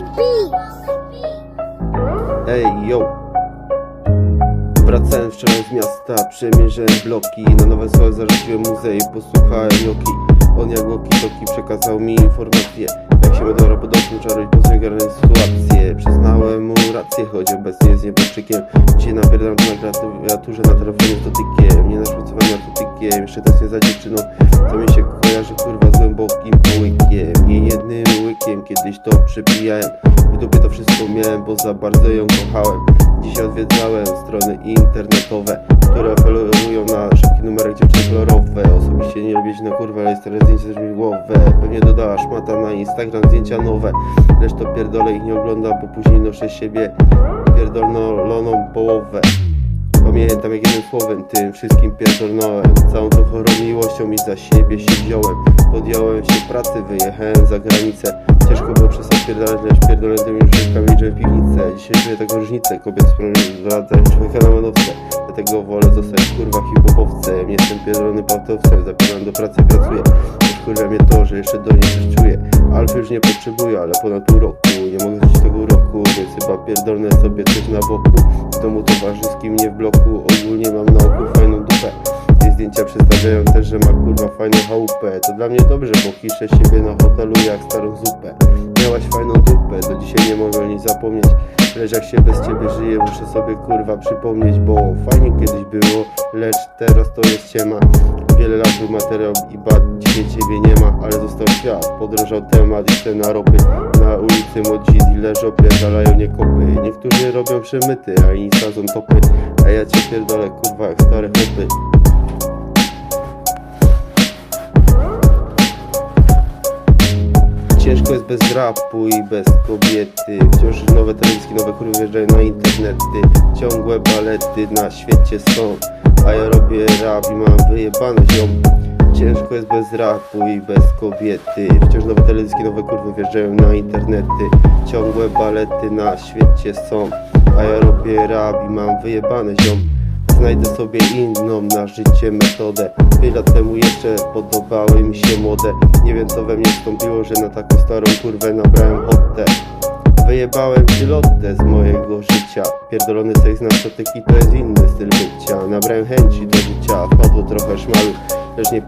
like beats. Ej, yo. Wracałem wczoraj z miasta, przemierzałem bloki Na nowe słowa zarzuciłem muzej, posłuchałem Joki on jak przekazał mi informacje Jak się dobra podobny czaruj po swojej garnej sytuację. Przyznałem mu rację, choć obecnie jest nieboszczykiem. Dzisiaj napierdalam na klawiaturze, na telefonie z dotykiem. Nie naszprycowałem narkotykiem, jeszcze tęsknię za dziewczyną. Co mi się kojarzy kurwa z głębokim połykiem Nie jednym łykiem, kiedyś to przepijałem dupie to wszystko miałem, bo za bardzo ją kochałem. Dzisiaj odwiedzałem strony internetowe Które oferują na szybki numerek dziewczyn kolorowe. Osobiście nie lubię się na kurwa, ale stare zdjęcia też mi głowę. Pewnie dodała szmata na Instagram zdjęcia nowe. Lecz to pierdolę ich nie oglądam, bo później noszę siebie pierdoloną połowę. Pamiętam jak jednym słowem tym wszystkim pierdolnąłem. Całą tą chorą miłością i za siebie się wziąłem. Podjąłem się pracy, wyjechałem za granicę Ciężko było przestać pierdolać, lecz pierdolę tymi różyczkami że w piwnicę Dzisiaj czuję taką różnicę, kobiety sprowadzają człowieka na manowce Dlatego wolę zostać kurwa hip-hopowcem. Jestem pierdolony pautowcem, zapinam do pracy pracuję. Już kurwa mnie to, że jeszcze do niej coś czuję Alfy już nie potrzebuję, ale ponad pół roku. Nie mogę żyć tego roku, więc chyba pierdolnę sobie coś na boku. W domu towarzyskim, nie w bloku. Ogólnie mam na oku fajną dupę. Zdjęcia przedstawiają też, że ma kurwa fajną chałupę. To dla mnie dobrze, bo kiszę siebie na hotelu jak starą zupę niej zapomnieć. Lecz jak się bez ciebie żyje, muszę sobie kurwa przypomnieć Bo fajnie kiedyś było, lecz teraz to jest ciema. Wiele lat był materiał i bad, dzisiaj ciebie nie ma Ale został świat, podrożał temat i cena ropy Na ulicy młodzi dilerzy opierdalają nie kopy. Niektórzy robią przemyty, a inni sadzą topy. A ja cię pierdolę kurwa jak stare chłopy Ciężko jest bez rapu i bez kobiety. Wciąż nowe telewizyjki, nowe kurwy wjeżdżają na internety. Ciągłe balety na świecie są A ja robię rap i mam wyjebane ziom. Ciężko jest bez rapu i bez kobiety. Wciąż nowe telewizyjki, nowe kurwy wjeżdżają na internety. Ciągłe balety na świecie są A ja robię rap i mam wyjebane ziom. Znajdę sobie inną na życie metodę. Wiele lat temu jeszcze podobały mi się młode Nie wiem co we mnie wstąpiło, że na taką starą kurwę nabrałem ochotę Wyjebałem pilotę z mojego życia. Pierdolony seks na narkotyki to jest inny styl bycia Nabrałem chęci do życia, wpadło trochę szmalu. Lecz nie,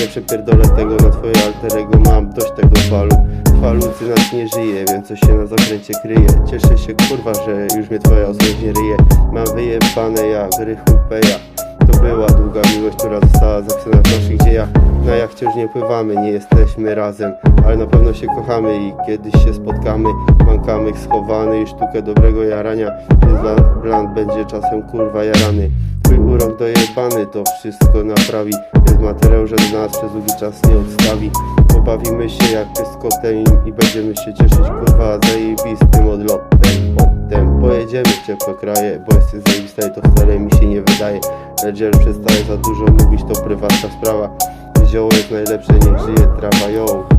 nie przepierdolę tego na twoje alterego Mam dość tego falu. Halucynac nie żyje, wiem co się na zakręcie kryje. Cieszę się kurwa, że już mnie twoja ostrożnie ryje. Mam wyjebane jak rychu peja To była długa miłość, która została zapisana w naszych dziejach Na jachcie już nie pływamy, nie jesteśmy razem Ale na pewno się kochamy i kiedyś się spotkamy Mam schowany i sztukę dobrego jarania. Więc blan- bland będzie czasem kurwa jarany. Twój urok dojebany to wszystko naprawi. Jest materiał, że nas przez długi czas nie odstawi. Pobawimy się jak z kotem i będziemy się cieszyć kurwa zajebistym odlotem. Potem pojedziemy w ciepłe kraje, bo jesteś zajebista i to wcale mi się nie wydaje. Już przestaję za dużo mówić, to prywatna sprawa Zioło jest najlepsze, niech żyje trawa,